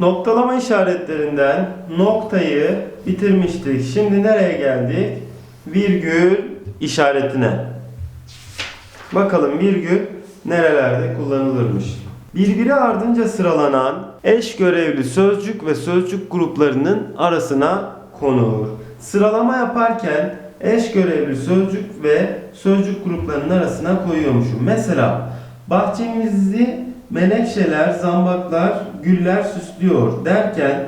Noktalama işaretlerinden noktayı bitirmiştik. Şimdi nereye geldik? Virgül işaretine. Bakalım virgül nerelerde kullanılırmış. Birbiri ardınca sıralanan eş görevli sözcük ve sözcük gruplarının arasına konur. Sıralama yaparken eş görevli sözcük ve sözcük gruplarının arasına koyuyormuşum. Mesela bahçemizi menekşeler, zambaklar, güller süslüyor derken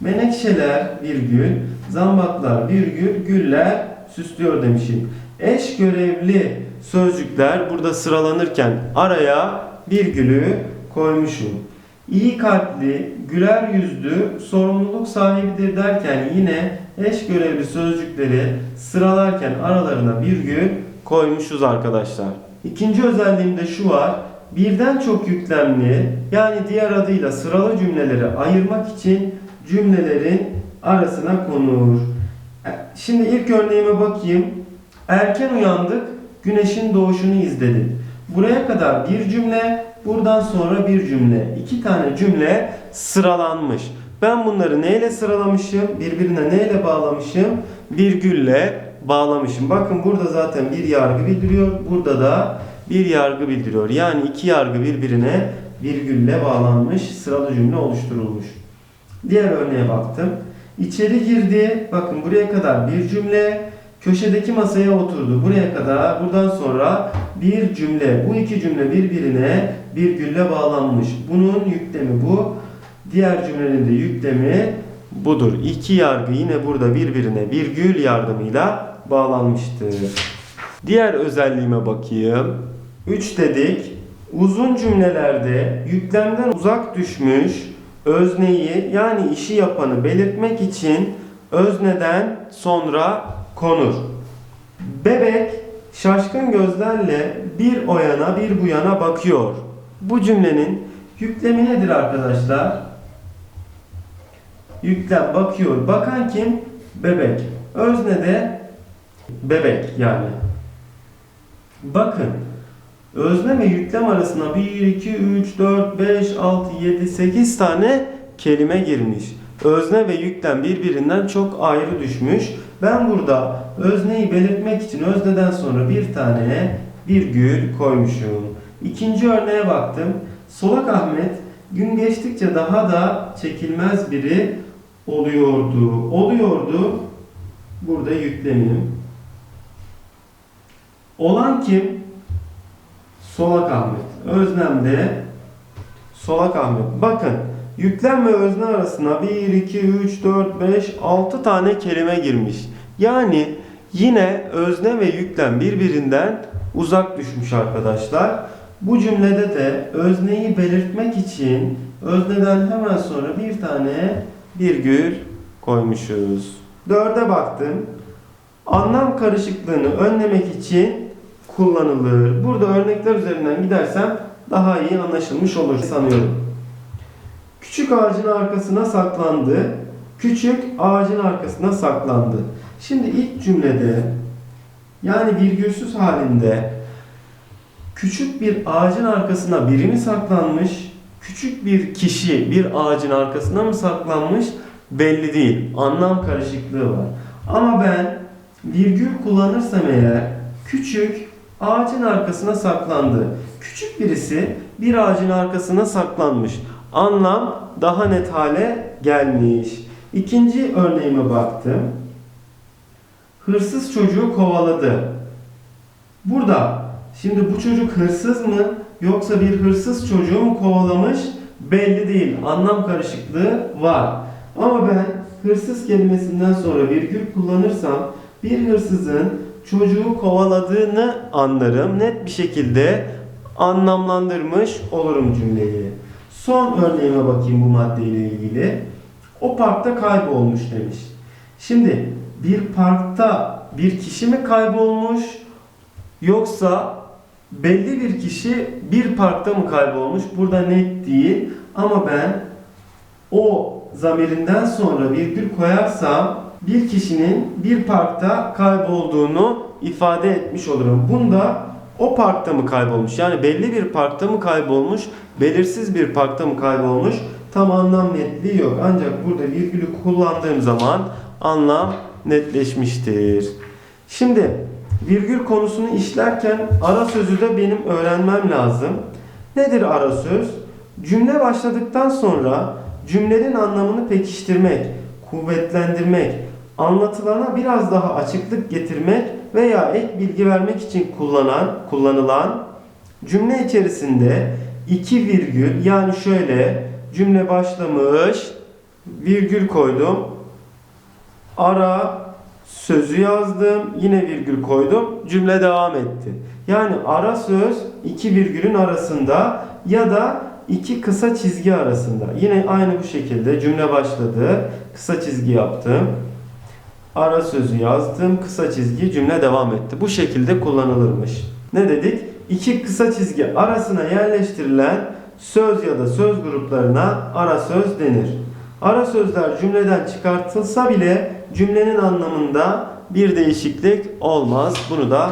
menekşeler virgül, zambaklar virgül, güller süslüyor demişim. Eş görevli sözcükler burada sıralanırken araya virgülü koymuşum. İyi kalpli, güler yüzlü, sorumluluk sahibidir derken yine eş görevli sözcükleri sıralarken aralarına virgül koymuşuz arkadaşlar. İkinci özelliğimde şu var. Birden çok yüklemli yani diğer adıyla sıralı cümleleri ayırmak için cümlelerin arasına konur. E, Şimdi ilk örneğime bakayım. Erken uyandık, güneşin doğuşunu izledik. Buraya kadar bir cümle, buradan sonra bir cümle. İki tane cümle sıralanmış. Ben bunları neyle sıralamışım? Birbirine neyle bağlamışım? Virgülle bağlamışım. Bakın burada zaten bir yargı bildiriyor. Burada da bir yargı bildiriyor. Yani iki yargı birbirine virgülle bağlanmış, sıralı cümle oluşturulmuş. Diğer örneğe baktım. İçeri girdi. Bakın buraya kadar bir cümle. Köşedeki masaya oturdu. Buraya kadar buradan sonra bir cümle. Bu iki cümle birbirine virgülle bağlanmış. Bunun yüklemi bu. Diğer cümlenin de yüklemi budur. İki yargı yine burada birbirine virgül yardımıyla bağlanmıştır. Diğer özelliğime bakayım. 3 dedik. Uzun cümlelerde yüklemden uzak düşmüş özneyi yani işi yapanı belirtmek için özneden sonra konur. Bebek şaşkın gözlerle bir o yana bir bu yana bakıyor. Bu cümlenin yüklemi nedir arkadaşlar? Yüklem bakıyor. Bakan kim? Bebek. Özne de bebek yani. Bakın. Özne ve yüklem arasına 1, 2, 3, 4, 5, 6, 7, 8 tane kelime girmiş. Özne ve yüklem birbirinden çok ayrı düşmüş. Ben burada özneyi belirtmek için özneden sonra bir tane virgül koymuşum. İkinci örneğe baktım. Solak Ahmet gün geçtikçe daha da çekilmez biri oluyordu. Oluyordu. Burada yüklemim. Olan kim? Solak Ahmet. Özlemde Solak Ahmet. Bakın yüklem ve özne arasına 1, 2, 3, 4, 5, 6 tane kelime girmiş. Yani yine özne ve yüklem birbirinden uzak düşmüş arkadaşlar. Bu cümlede de özneyi belirtmek için özneden hemen sonra bir tane virgül koymuşuz. Dörde baktım. Anlam karışıklığını önlemek için kullanılır. Burada örnekler üzerinden gidersem daha iyi anlaşılmış olur sanıyorum. Küçük ağacın arkasına saklandı. Küçük ağacın arkasına saklandı. Şimdi ilk cümlede yani virgülsüz halinde küçük bir ağacın arkasına biri mi saklanmış? Küçük bir kişi bir ağacın arkasına mı saklanmış? Belli değil. Anlam karışıklığı var. Ama ben virgül kullanırsam eğer küçük ağacın arkasına saklandı. Küçük birisi bir ağacın arkasına saklanmış. Anlam daha net hale gelmiş. İkinci örneğime baktım. Hırsız çocuğu kovaladı. Burada şimdi bu çocuk hırsız mı yoksa bir hırsız çocuğu mu kovalamış belli değil. Anlam karışıklığı var. Ama ben hırsız kelimesinden sonra virgül kullanırsam bir hırsızın çocuğu kovaladığını anlarım. Net bir şekilde anlamlandırmış olurum cümleyi. Son örneğime bakayım bu maddeyle ilgili. O parkta kaybolmuş demiş. Şimdi bir parkta bir kişi mi kaybolmuş yoksa belli bir kişi bir parkta mı kaybolmuş? Burada net değil ama ben o zamirinden sonra virgül koyarsam bir kişinin bir parkta kaybolduğunu ifade etmiş olurum. Bunda o parkta mı kaybolmuş? Yani belli bir parkta mı kaybolmuş? Belirsiz bir parkta mı kaybolmuş? tam anlam netliği yok. Ancak burada virgülü kullandığım zaman anlam netleşmiştir. Şimdi virgül konusunu işlerken ara sözü de benim öğrenmem lazım. Nedir ara söz? Cümle başladıktan sonra cümlenin anlamını pekiştirmek, kuvvetlendirmek, anlatılana biraz daha açıklık getirmek veya ek bilgi vermek için kullanan, kullanılan cümle içerisinde iki virgül yani şöyle cümle başlamış virgül koydum ara sözü yazdım yine virgül koydum cümle devam etti. Yani ara söz iki virgülün arasında ya da iki kısa çizgi arasında. Yine aynı bu şekilde cümle başladı. Kısa çizgi yaptım. Ara sözü yazdım. Kısa çizgi cümle devam etti. Bu şekilde kullanılırmış. Ne dedik? İki kısa çizgi arasına yerleştirilen söz ya da söz gruplarına ara söz denir. Ara sözler cümleden çıkartılsa bile cümlenin anlamında bir değişiklik olmaz. Bunu da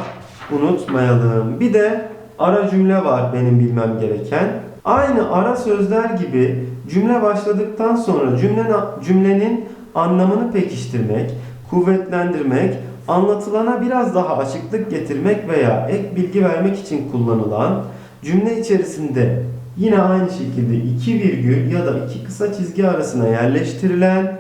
unutmayalım. Bir de ara cümle var benim bilmem gereken. Aynı ara sözler gibi cümle başladıktan sonra cümlenin, cümlenin anlamını pekiştirmek, kuvvetlendirmek, anlatılana biraz daha açıklık getirmek veya ek bilgi vermek için kullanılan cümle içerisinde yine aynı şekilde iki virgül ya da iki kısa çizgi arasına yerleştirilen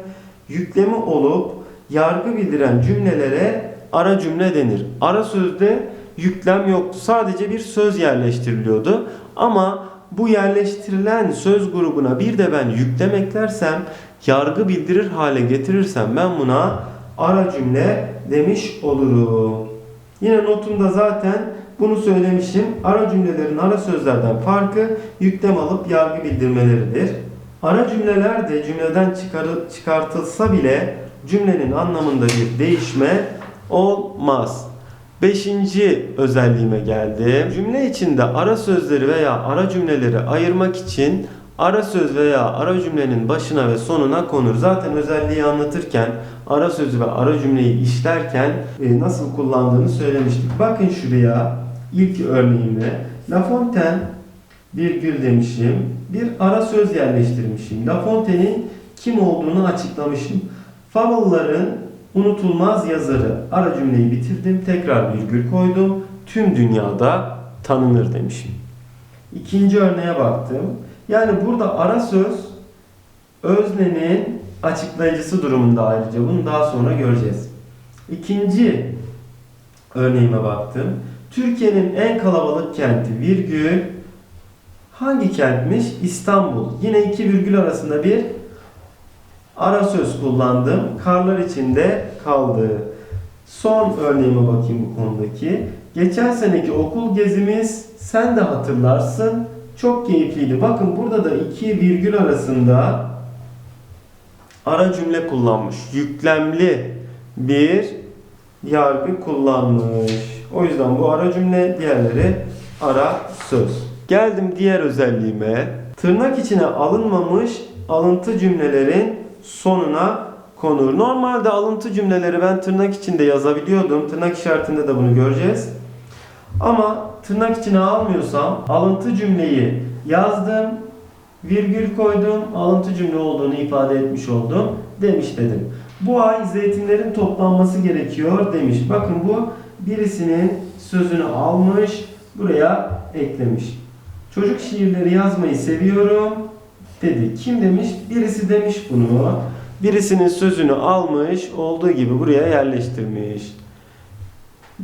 yüklemi olup yargı bildiren cümlelere ara cümle denir. Ara sözde yüklem yoktu. Sadece bir söz yerleştiriliyordu. Ama bu yerleştirilen söz grubuna bir de ben yüklem eklersem, yargı bildirir hale getirirsem ben buna ara cümle demiş olurum. Yine notumda zaten bunu söylemişim. Ara cümlelerin ara sözlerden farkı yüklem alıp yargı bildirmeleridir. Ara cümleler de cümleden çıkarı- çıkartılsa bile cümlenin anlamında bir değişme olmaz. Beşinci özelliğime geldim. Cümle içinde ara sözleri veya ara cümleleri ayırmak için ara söz veya ara cümlenin başına ve sonuna konur. Zaten özelliği anlatırken ara sözü ve ara cümleyi işlerken e, nasıl kullandığını söylemiştik. Bakın şuraya ilk örneğimde La Fontaine virgül demişim. Bir ara söz yerleştirmişim. La Fontaine'in kim olduğunu açıklamışım. Fable'ların unutulmaz yazarı. Ara cümleyi bitirdim. Tekrar virgül koydum. Tüm dünyada tanınır demişim. İkinci örneğe baktım. Yani burada ara söz öznenin açıklayıcısı durumunda ayrıca. Bunu daha sonra göreceğiz. İkinci örneğime baktım. Türkiye'nin en kalabalık kenti virgül hangi kentmiş? İstanbul. Yine iki virgül arasında bir ara söz kullandım. Karlar içinde kaldı. Son örneğime bakayım bu konudaki. Geçen seneki okul gezimiz sen de hatırlarsın. Çok keyifliydi. Bakın burada da iki virgül arasında ara cümle kullanmış. Yüklemli bir yargı kullanmış. O yüzden bu ara cümle, diğerleri ara söz. Geldim diğer özelliğime. Tırnak içine alınmamış alıntı cümlelerin sonuna konur. Normalde alıntı cümleleri ben tırnak içinde yazabiliyordum. Tırnak işaretinde de bunu göreceğiz. Ama tırnak içine almıyorsam alıntı cümleyi yazdım, virgül koydum, alıntı cümle olduğunu ifade etmiş oldum demiş dedim. Bu ay zeytinlerin toplanması gerekiyor demiş. Bakın bu birisinin sözünü almış, buraya eklemiş. Çocuk şiirleri yazmayı seviyorum dedi. Kim demiş? Birisi demiş bunu. Birisinin sözünü almış, olduğu gibi buraya yerleştirmiş.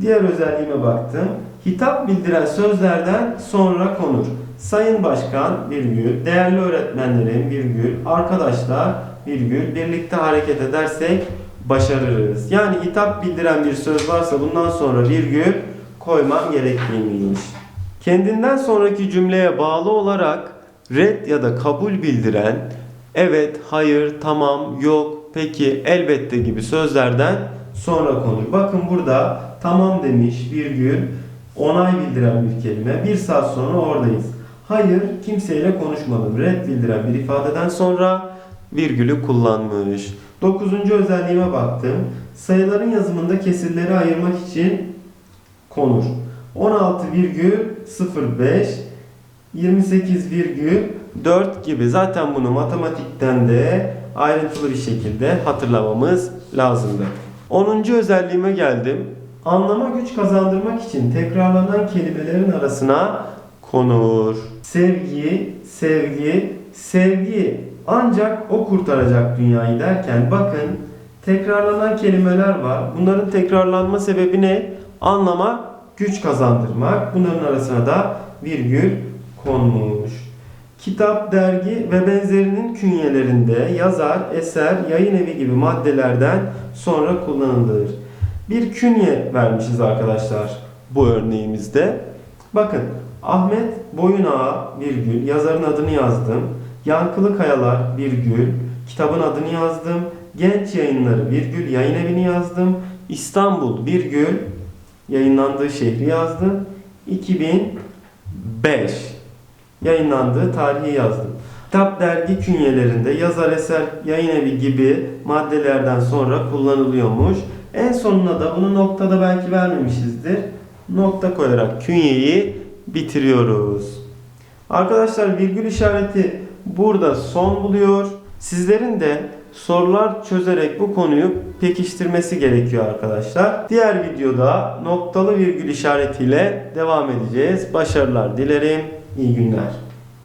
Diğer özelliğime baktım. Hitap bildiren sözlerden sonra konur. Sayın Başkan virgül, değerli öğretmenlerim virgül, arkadaşlar virgül, birlikte hareket edersek başarırız. Yani hitap bildiren bir söz varsa bundan sonra virgül koymam gerektiğiymiş. Kendinden sonraki cümleye bağlı olarak red ya da kabul bildiren evet, hayır, tamam, yok, peki, elbette gibi sözlerden sonra konur. Bakın burada tamam demiş virgül onay bildiren bir kelime. Bir saat sonra oradayız. Hayır kimseyle konuşmadım. Red bildiren bir ifadeden sonra virgülü kullanmış. Dokuzuncu özelliğime baktım. Sayıların yazımında kesirleri ayırmak için konur. 16,05 28,46 4 gibi. Zaten bunu matematikten de ayrıntılı bir şekilde hatırlamamız lazımdı. 10. özelliğime geldim. Anlama güç kazandırmak için tekrarlanan kelimelerin arasına konur. Sevgi, sevgi, sevgi. Ancak o kurtaracak dünyayı derken bakın tekrarlanan kelimeler var. Bunların tekrarlanma sebebi ne? Anlama güç kazandırmak. Bunların arasına da virgül konmuş. Kitap, dergi ve benzerinin künyelerinde yazar, eser, yayın evi gibi maddelerden sonra kullanılır. Bir künye vermişiz arkadaşlar bu örneğimizde. Bakın Ahmet Boyunağa virgül yazarın adını yazdım. Yankılı Kayalar virgül kitabın adını yazdım. Genç Yayınları virgül yayın evini yazdım. İstanbul virgül yayınlandığı şehri yazdım. 2005 yayınlandığı tarihi yazdım. Kitap dergi künyelerinde yazar eser yayın evi gibi maddelerden sonra kullanılıyormuş. En sonuna da bunu noktada belki vermemişizdir. Nokta koyarak künyeyi bitiriyoruz. Arkadaşlar virgül işareti burada son buluyor. Sizlerin de sorular çözerek bu konuyu pekiştirmesi gerekiyor arkadaşlar. Diğer videoda noktalı virgül işaretiyle devam edeceğiz. Başarılar dilerim. İyi günler.